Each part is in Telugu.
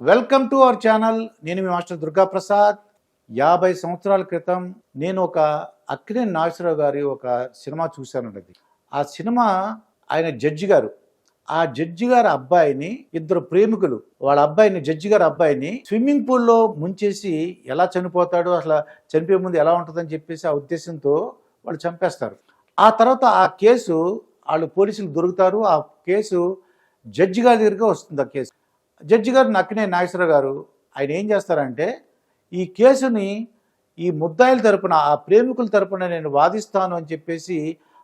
Welcome to our channel. నేను మీ మాస్టర్ దుర్గా ప్రసాద్ యాభై సంవత్సరాల క్రితం నేను ఒక అక్కినే నాగేశ్వరరావు గారి ఒక సినిమా చూశానండి ఆ సినిమా ఆయన జడ్జి గారు. ఆ జడ్జి గారి అబ్బాయిని ఇద్దరు ప్రేమికులు వాళ్ళ అబ్బాయిని జడ్జి గారి అబ్బాయిని స్విమ్మింగ్ పూల్లో ముంచేసి ఎలా చనిపోతాడు అసలు చనిపోయే ముందు ఎలా ఉంటుందని చెప్పేసి ఆ ఉద్దేశంతో వాళ్ళు చంపేస్తారు. ఆ తర్వాత ఆ కేసు వాళ్ళు పోలీసులు దొరుకుతారు. ఆ కేసు జడ్జి గారి దగ్గరికి వస్తుంది ఆ కేసు. జడ్జి గారు నక్కినే నాగేశ్వర గారు ఆయన ఏం చేస్తారంటే ఈ కేసుని ఈ ముద్దాయిల తరపున ఆ ప్రేమికుల తరపున నేను వాదిస్తాను అని చెప్పేసి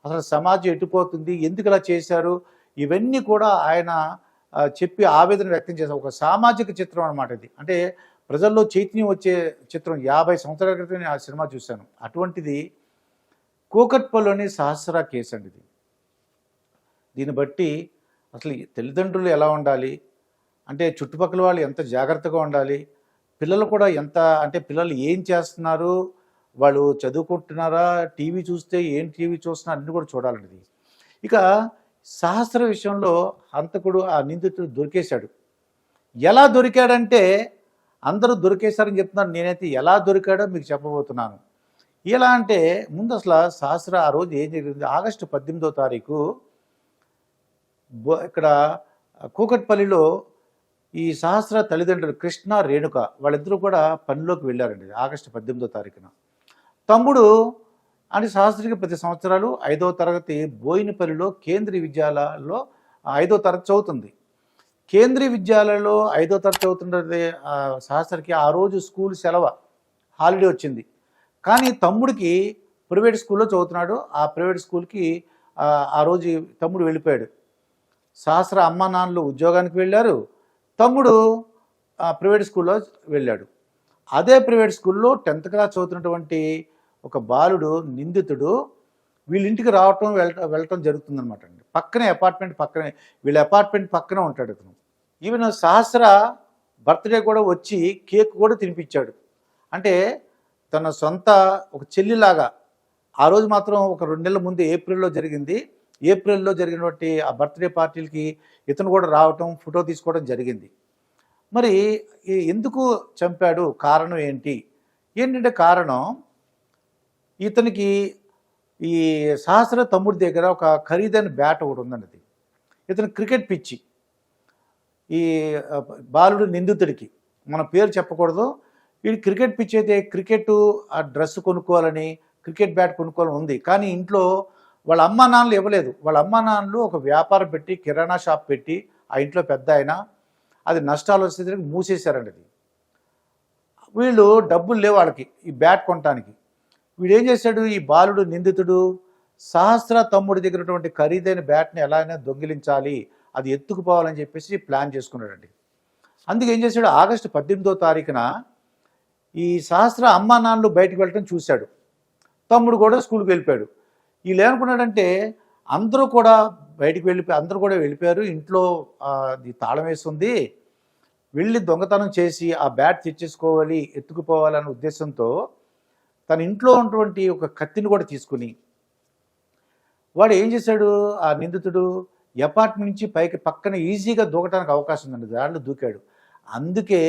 అసలు సమాజం ఎట్టుపోతుంది ఎందుకు ఇలా చేశారు ఇవన్నీ కూడా ఆయన చెప్పి ఆవేదన వ్యక్తం చేశారు. ఒక సామాజిక చిత్రం అనమాట ఇది. అంటే ప్రజల్లో చైతన్యం వచ్చే చిత్రం. యాభై సంవత్సరాల క్రితం నేను ఆ సినిమా చూశాను. అటువంటిది కూకట్పల్లిలోని సహస్ర కేసు అండి ఇది. దీన్ని బట్టి అసలు ఈ తల్లిదండ్రులు ఎలా ఉండాలి అంటే చుట్టుపక్కల వాళ్ళు ఎంత జాగ్రత్తగా ఉండాలి? పిల్లలు కూడా ఎంత అంటే పిల్లలు ఏం చేస్తున్నారు? వాళ్ళు చదువుకుంటున్నారా? టీవీ చూస్తే ఏం టీవీ చూస్తున్నారు? అన్నీ కూడా చూడాలండి. ఇక సహస్ర విషయంలో హంతకుడు ఆ నిందితుడు దొరికేశాడు. ఎలా దొరికాడంటే అందరూ దొరికేశారని చెప్తున్నారు. నేనైతే ఎలా దొరికాడో మీకు చెప్పబోతున్నాను. ఎలా అంటే ముందు అసలు సహస్ర ఆ రోజు ఏం జరిగింది? ఆగస్టు పద్దెనిమిదో తారీఖు ఇక్కడ కూకట్పల్లిలో ఈ సహస్ర తల్లిదండ్రులు కృష్ణ రేణుక వాళ్ళిద్దరూ కూడా పనిలోకి వెళ్ళారండి ఆగస్టు పద్దెనిమిదో తారీఖున. తమ్ముడు అంటే సహస్రికి ప్రతి సంవత్సరాలు ఐదో తరగతి బోయినపల్లిలో కేంద్రీయ విద్యాలయంలో ఐదో తరగతి చదువుతుంది. కేంద్రీయ విద్యాలయంలో ఐదో తరగతి చదువుతున్నది ఆ, సహస్రకి ఆ రోజు స్కూల్ సెలవు హాలిడే వచ్చింది. కానీ తమ్ముడికి ప్రైవేట్ స్కూల్లో చదువుతున్నాడు ఆ ప్రైవేట్ స్కూల్కి ఆ, ఆ రోజు తమ్ముడు వెళ్ళిపోయాడు. సహస్ర అమ్మ నాన్నలు ఉద్యోగానికి వెళ్ళారు తమ్ముడు ఆ, ప్రైవేట్ స్కూల్లో వెళ్ళాడు. అదే ప్రైవేట్ స్కూల్లో టెన్త్ క్లాస్ చదువుతున్నటువంటి ఒక బాలుడు నిందితుడు వీళ్ళింటికి రావటం వెళ్ళటం వెళ్ళటం జరుగుతుందన్నమాట అండి. పక్కనే అపార్ట్మెంట్ పక్కనే వీళ్ళ అపార్ట్మెంట్ పక్కనే ఉంటాడు అతను ఈవెన్ సహస్ర బర్త్డే కూడా వచ్చి కేక్ కూడా తినిపించాడు. అంటే తన సొంత ఒక చెల్లిలాగా ఆ రోజు మాత్రం ఒక రెండు నెలల ముందు ఏప్రిల్లో జరిగింది. ఏప్రిల్లో జరిగినటువంటి ఆ బర్త్డే పార్టీలకి ఇతను కూడా రావటం ఫోటో తీసుకోవడం జరిగింది. మరి ఎందుకు చంపాడు? కారణం ఏంటి? ఏంటంటే కారణం ఇతనికి ఈ సహస్ర తమ్ముడి దగ్గర ఒక ఖరీదైన బ్యాట్ ఒకటి ఉందండి అది ఇతను క్రికెట్ పిచ్చి. ఈ బాలుడు నిందితుడికి. మన పేరు చెప్పకూడదు. వీడు క్రికెట్ పిచ్ అయితే క్రికెట్ ఆ డ్రెస్ కొనుక్కోవాలని క్రికెట్ బ్యాట్ కొనుక్కోవాలని ఉంది. కానీ ఇంట్లో వాళ్ళ అమ్మా నాన్నలు ఇవ్వలేదు. వాళ్ళ అమ్మా నాన్నలు ఒక వ్యాపారం పెట్టి కిరాణా షాప్ పెట్టి ఆ ఇంట్లో పెద్ద ఆయన అది నష్టాలు వచ్చేసరికి మూసేశారండి అది. వీళ్ళు డబ్బులు లేవు వాళ్ళకి ఈ బ్యాట్ కొనటానికి. వీడు ఏం చేశాడు? ఈ బాలుడు నిందితుడు సహస్ర తమ్ముడి దగ్గర ఉన్నటువంటి ఖరీదైన బ్యాట్ని ఎలా అయినా దొంగిలించాలి అది ఎత్తుకుపోవాలని చెప్పేసి ప్లాన్ చేసుకున్నాడండి. అందుకే ఏం చేశాడు? ఆగస్టు పద్దెనిమిదో తారీఖున ఈ సహస్ర అమ్మా నాన్నలు బయటకు వెళ్ళటం చూశాడు. తమ్ముడు కూడా స్కూల్కి వెళ్ళిపోయాడు. వీళ్ళు ఏమనుకున్నాడంటే అందరూ కూడా బయటికి వెళ్ళిపోయి అందరూ కూడా వెళ్ళిపోయారు. ఇంట్లో తాళం వేస్తుంది వెళ్ళి దొంగతనం చేసి ఆ బ్యాట్ తెచ్చేసుకోవాలి ఎత్తుకుపోవాలనే ఉద్దేశంతో తన ఇంట్లో ఉన్నటువంటి ఒక కత్తిని కూడా తీసుకుని వాడు ఏం చేశాడు? ఆ నిందితుడు అపార్ట్మెంట్ నుంచి పైకి పక్కన ఈజీగా దూకటానికి అవకాశం ఉంది దాంట్లో దూకాడు. అందుకే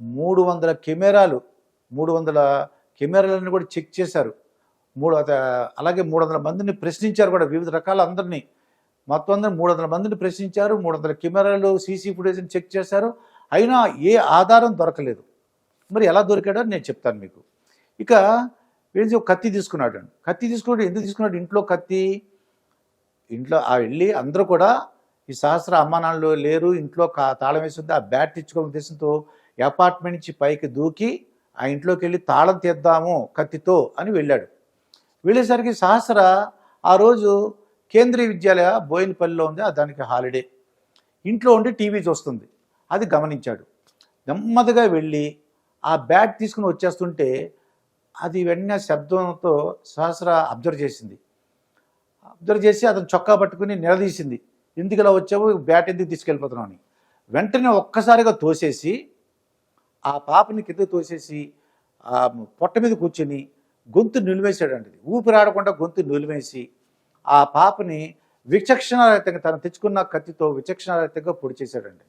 మూడు వందల కెమెరాలు మూడు వందల కెమెరాలను కూడా చెక్ చేశారు. మూడు అలాగే మూడు వందల మందిని ప్రశ్నించారు కూడా. వివిధ రకాల అందరినీ మొత్తం అందరూ మూడు వందల మందిని ప్రశ్నించారు మూడు వందల కెమెరాలు సీసీ ఫుటేజ్ని చెక్ చేశారు. అయినా ఏ ఆధారం దొరకలేదు. మరి ఎలా దొరికాడో నేను చెప్తాను మీకు. ఇక వీళ్ళు ఒక కత్తి తీసుకున్నాడు అండి. కత్తి తీసుకున్నాడు ఎందుకు తీసుకున్నాడు? ఇంట్లో కత్తి ఇంట్లో ఆ వెళ్ళి అందరూ కూడా ఈ సహస్ర అమ్మానాలు లేరు ఇంట్లో కా తాళం వేసింది ఆ బ్యాట్ తెచ్చుకోవడం ఉద్దేశంతో అపార్ట్మెంట్ నుంచి పైకి దూకి ఆ ఇంట్లోకి వెళ్ళి తాళం తీద్దాము కత్తితో అని వెళ్ళాడు. వెళ్ళేసరికి సహస్ర ఆ రోజు కేంద్రీయ విద్యాలయ బోయినపల్లిలో ఉంది దానికి హాలిడే. ఇంట్లో ఉండి టీవీ చూస్తుంది. అది గమనించాడు. నెమ్మదిగా వెళ్ళి ఆ బ్యాట్ తీసుకుని వచ్చేస్తుంటే అది వెంటనే శబ్దంతో సహస్ర అబ్జర్వ్ చేసింది. అబ్జర్వ్ చేసి అతను చొక్కా పట్టుకుని నిలదీసింది. ఎందుకు ఇలా వచ్చావు? బ్యాట్ ఎందుకు తీసుకెళ్ళిపోతున్నావు? అని. వెంటనే ఒక్కసారిగా తోసేసి ఆ పాపని కింద తోసేసి పొట్ట మీద కూర్చొని గొంతు నిలివేశాడండి ఊపిరాడకుండా గొంతు నిలివేసి ఆ పాపని విచక్షణారహితంగా తను తెచ్చుకున్న కత్తితో విచక్షణారహితంగా పొడి చేశాడండి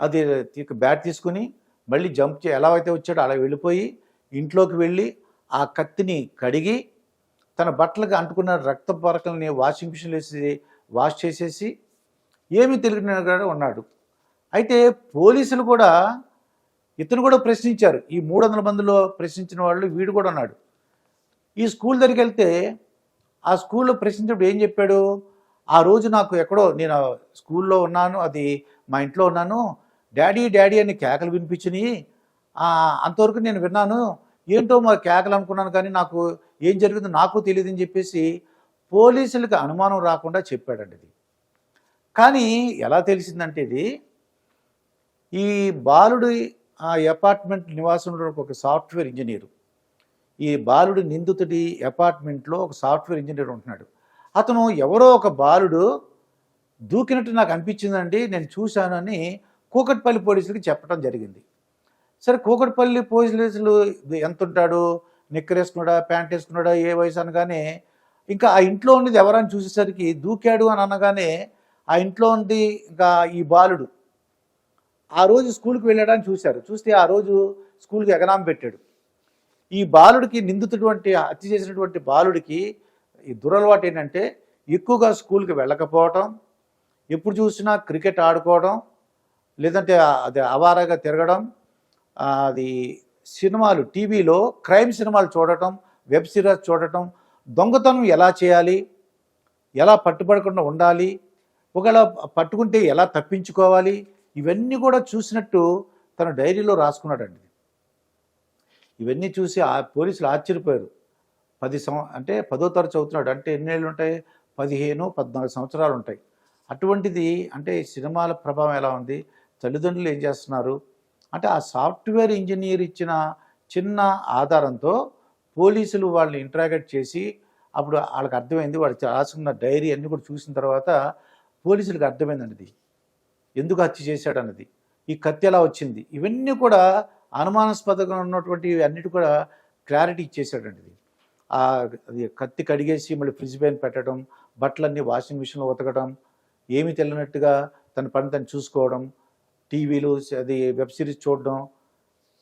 అది బ్యాట్ తీసుకుని మళ్ళీ జంప్ చే ఎలా అయితే వచ్చాడో అలా వెళ్ళిపోయి ఇంట్లోకి వెళ్ళి ఆ కత్తిని కడిగి తన బట్టలకు అంటుకున్న రక్త పరకల్ని వాషింగ్ మిషన్ వేసి వాష్ చేసేసి ఏమీ తెలియకుండా ఉన్నాడు. అయితే పోలీసులు కూడా ఇతను కూడా ప్రశ్నించారు. ఈ మూడు వందల మందిలో ప్రశ్నించిన వాళ్ళు వీడు కూడా ఉన్నాడు. ఈ స్కూల్ దగ్గరికి వెళ్తే ఆ స్కూల్లో ప్రశ్నించినప్పుడు ఏం చెప్పాడు? ఆ రోజు నాకు ఎక్కడో నేను స్కూల్లో ఉన్నాను అది మా ఇంట్లో ఉన్నాను. డాడీ డాడీ అని కేకలు వినిపించినాయి. అంతవరకు నేను విన్నాను. ఏంటో మా కేకలు అనుకున్నాను కానీ నాకు ఏం జరిగిందో నాకు తెలియదు అని చెప్పేసి పోలీసులకు అనుమానం రాకుండా చెప్పాడండి ఇది. కానీ ఎలా తెలిసిందంటే ఇది ఈ బాలుడి ఆ అపార్ట్మెంట్ నివాసంలో ఒక సాఫ్ట్వేర్ ఇంజనీర్. ఈ బాలుడి నిందితుడి అపార్ట్మెంట్లో ఒక సాఫ్ట్వేర్ ఇంజనీర్ ఉంటున్నాడు. అతను ఎవరో ఒక బాలుడు దూకినట్టు నాకు అనిపించిందండి నేను చూశానని కూకట్పల్లి పోలీసులకి చెప్పడం జరిగింది. సరే కూకట్పల్లి పోలీసులు ఎంత ఉంటాడు నిక్కరేసుకున్నాడా? ప్యాంట్ వేసుకున్నాడా ఏ వయసు అనగానే ఇంకా ఆ ఇంట్లో ఉన్నది ఎవరని చూసేసరికి దూకాడు అని అనగానే ఆ ఇంట్లో ఉంది ఇంకా ఈ బాలుడు ఆ రోజు స్కూల్కి వెళ్ళాడని చూశారు. చూస్తే ఆ రోజు స్కూల్కి ఎగనాం పెట్టాడు. ఈ బాలుడికి నిందితుటువంటి హత్య చేసినటువంటి బాలుడికి ఈ దురలవాటు ఏంటంటే ఎక్కువగా స్కూల్కి వెళ్ళకపోవటం ఎప్పుడు చూసినా క్రికెట్ ఆడుకోవడం లేదంటే అది అవారాగా తిరగడం అది సినిమాలు టీవీలో క్రైమ్ సినిమాలు చూడటం వెబ్ సిరీస్ చూడటం దొంగతనం ఎలా చేయాలి ఎలా పట్టుబడకుండా ఉండాలి ఒకవేళ పట్టుకుంటే ఎలా తప్పించుకోవాలి ఇవన్నీ కూడా చూసినట్టు తన డైరీలో రాసుకున్నాడండి. ఇవన్నీ చూసి ఆ పోలీసులు ఆశ్చర్యపోయారు. పది సంవ అంటే పదో తరగతి చదువుతున్నాడు. అంటే ఎన్నేళ్ళు ఉంటాయి? పదిహేను పద్నాలుగు సంవత్సరాలు ఉంటాయి. అటువంటిది అంటే సినిమాల ప్రభావం ఎలా ఉంది? తల్లిదండ్రులు ఏం చేస్తున్నారు? అంటే ఆ సాఫ్ట్వేర్ ఇంజనీర్ ఇచ్చిన చిన్న ఆధారంతో పోలీసులు వాళ్ళని ఇంటరాగేట్ చేసి అప్పుడు వాళ్ళకి అర్థమైంది. వాళ్ళు రాసుకున్న డైరీ అన్నీ కూడా చూసిన తర్వాత పోలీసులకు అర్థమైందండి ఇది. ఎందుకు హత్య చేశాడు అన్నది ఈ కత్తి ఎలా వచ్చింది? ఇవన్నీ కూడా అనుమానాస్పదంగా ఉన్నటువంటి అన్నిటి కూడా క్లారిటీ ఇచ్చేసాడండి ఇది. ఆ అది కత్తి కడిగేసి మళ్ళీ ఫ్రిడ్జ్ పైన పెట్టడం బట్టలన్నీ వాషింగ్ మిషన్లో ఉతకడం ఏమీ తెలియనట్టుగా తన పని తను చూసుకోవడం టీవీలు అది వెబ్ సిరీస్ చూడడం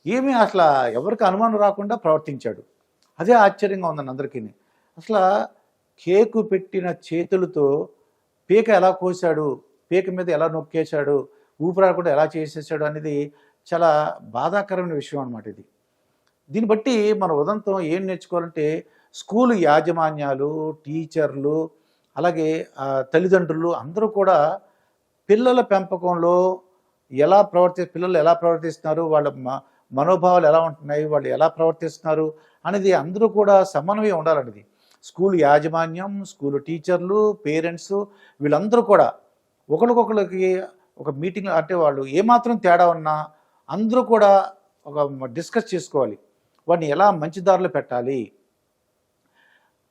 ఏమీ అసలు ఎవరికి అనుమానం రాకుండా ప్రవర్తించాడు. అదే ఆశ్చర్యంగా ఉందండి అందరికీ. అసలు కేకు పెట్టిన చేతులతో పీక ఎలా కోసాడు? పీక మీద ఎలా నొక్కేశాడు ఊపిరాడకుండా ఎలా చేసేసాడు అనేది చాలా బాధాకరమైన విషయం అనమాట ఇది. దీన్ని బట్టి మన ఉదంతం ఏం నేర్చుకోవాలంటే స్కూల్ యాజమాన్యాలు టీచర్లు అలాగే తల్లిదండ్రులు అందరూ కూడా పిల్లల పెంపకంలో ఎలా ప్రవర్తి పిల్లలు ఎలా ప్రవర్తిస్తున్నారు వాళ్ళ మ- మనోభావాలు ఎలా ఉంటున్నాయి వాళ్ళు ఎలా ప్రవర్తిస్తున్నారు అనేది అందరూ కూడా సమన్వయం ఉండాలనేది స్కూల్ యాజమాన్యం స్కూల్ టీచర్లు పేరెంట్స్ వీళ్ళందరూ కూడా ఒకరికొకరికి ఒక మీటింగ్ అంటే వాళ్ళు ఏమాత్రం తేడా ఉన్నా అందరూ కూడా ఒక డిస్కస్ చేసుకోవాలి. వాడిని ఎలా మంచి దారిలో పెట్టాలి?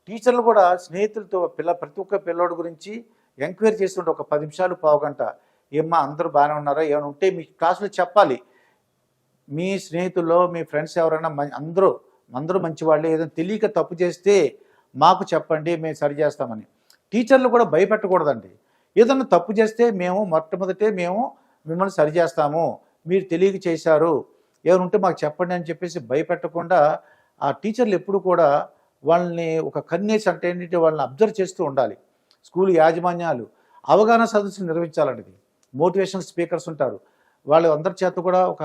టీచర్లు కూడా స్నేహితులతో పిల్ల ప్రతి ఒక్క పిల్లోడి గురించి ఎంక్వైరీ చేస్తుంటే ఒక పది నిమిషాలు పావుగంట ఏమ్మా అందరూ బాగానే ఉన్నారా? ఏమైనా ఉంటే మీ క్లాసులో చెప్పాలి. మీ స్నేహితుల్లో మీ ఫ్రెండ్స్ ఎవరైనా అందరూ అందరూ మంచి వాళ్ళే ఏదైనా తెలియక తప్పు చేస్తే మాకు చెప్పండి మేము సరి చేస్తామని. టీచర్లు కూడా భయపెట్టకూడదండి. ఏదైనా తప్పు చేస్తే మేము మొట్టమొదటే మేము మిమ్మల్ని సరిచేస్తాము మీరు తెలియక చేశారు. ఏమైనా ఉంటే మాకు చెప్పండి అని చెప్పేసి భయపెట్టకుండా ఆ టీచర్లు ఎప్పుడు కూడా వాళ్ళని ఒక కన్నేసి అంటే ఏంటంటే వాళ్ళని అబ్జర్వ్ చేస్తూ ఉండాలి. స్కూల్ యాజమాన్యాలు అవగాహన సదస్సులు నిర్వహించాలండి. మోటివేషనల్ స్పీకర్స్ ఉంటారు. వాళ్ళు అందరి చేత కూడా ఒక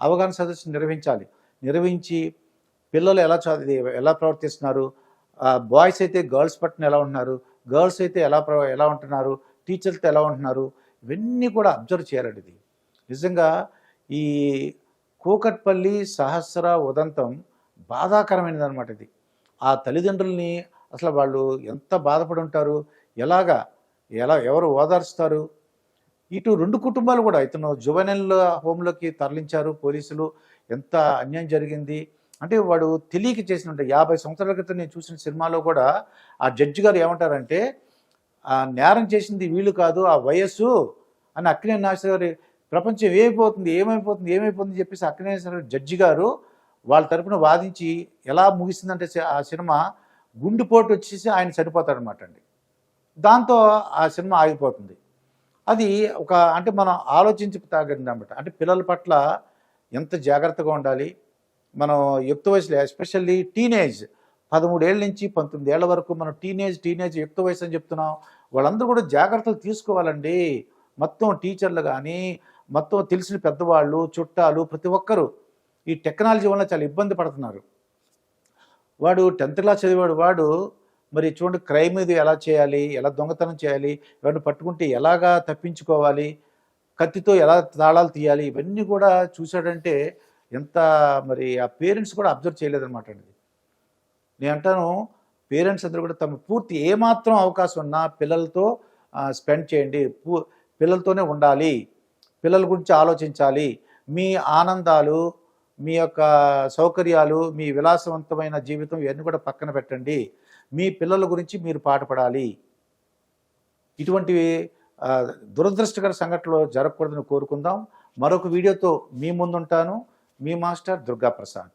అవగాహన సదస్సు నిర్వహించాలి. నిర్వహించి పిల్లలు ఎలా చదివి ఎలా ప్రవర్తిస్తున్నారు? బాయ్స్ అయితే గర్ల్స్ పట్టిన ఎలా ఉంటున్నారు? గర్ల్స్ అయితే ఎలా ఎలా ఉంటున్నారు? టీచర్లతో ఎలా ఉంటున్నారు? ఇవన్నీ కూడా అబ్జర్వ్ చేయాలండి ఇది. నిజంగా ఈ కూకట్పల్లి సహస్ర ఉదంతం బాధాకరమైనది అనమాట ఇది. ఆ తల్లిదండ్రుల్ని అసలు వాళ్ళు ఎంత బాధపడి ఉంటారు? ఎలాగా? ఎలా ఎవరు ఓదార్స్తారు ఇటు రెండు కుటుంబాలు కూడా ఇతను జువెనల్ హోమ్లోకి తరలించారు పోలీసులు. ఎంత అన్యాయం జరిగింది? అంటే వాడు తెలియక చేసిన యాభై సంవత్సరాల క్రితం నేను చూసిన సినిమాలో కూడా ఆ జడ్జి గారు ఏమంటారంటే ఆ నేరం చేసింది వీళ్ళు కాదు ఆ వయస్సు అని అక్కినే నాగేశ్వర ప్రపంచం ఏమైపోతుంది ఏమైపోతుంది ఏమైపోతుంది చెప్పేసి అక్కినేశ్వర జడ్జి గారు వాళ్ళ తరపున వాదించి ఎలా ముగిసిందంటే ఆ సినిమా గుండెపోటు వచ్చేసి ఆయన చనిపోతాడనమాట అండి. దాంతో ఆ సినిమా ఆగిపోతుంది. అది ఒక అంటే మనం ఆలోచించి తాగండి అనమాట అంటే పిల్లల పట్ల ఎంత జాగ్రత్తగా ఉండాలి? మనం యుక్త వయసులో ఎస్పెషల్లీ టీనేజ్ పదమూడేళ్ళ నుంచి పంతొమ్మిది వరకు మనం టీనేజ్ టీనేజ్ యుక్త వయసు అని చెప్తున్నాం. వాళ్ళందరూ కూడా జాగ్రత్తలు తీసుకోవాలండి. మొత్తం టీచర్లు కానీ మొత్తం తెలిసిన పెద్దవాళ్ళు చుట్టాలు ప్రతి ఒక్కరూ ఈ టెక్నాలజీ వల్ల చాలా ఇబ్బంది పడుతున్నారు. వాడు టెన్త్ క్లాస్ చదివాడు వాడు మరి చూడండి క్రైమ్ ఇది ఎలా చేయాలి ఎలా దొంగతనం చేయాలి ఇవన్నీ పట్టుకుంటే ఎలాగా తప్పించుకోవాలి కత్తితో ఎలా తాళాలు తీయాలి ఇవన్నీ కూడా చూశాడంటే ఎంత మరి ఆ పేరెంట్స్ కూడా అబ్జర్వ్ చేయలేదన్నమాట అండి. నేను అంటాను పేరెంట్స్ అందరూ కూడా తమ పూర్తి ఏమాత్రం అవకాశం ఉన్నా పిల్లలతో స్పెండ్ చేయండి. పూ పిల్లలతోనే ఉండాలి. పిల్లల గురించి ఆలోచించాలి. మీ ఆనందాలు మీ యొక్క సౌకర్యాలు మీ విలాసవంతమైన జీవితం ఇవన్నీ కూడా పక్కన పెట్టండి. మీ పిల్లల గురించి మీరు పాటపడాలి. ఇటువంటి దురదృష్టకర సంఘటనలు జరగకూడదని కోరుకుందాం. మరొక వీడియోతో మీ ముందుంటాను. మీ మాస్టర్ దుర్గా ప్రసాద్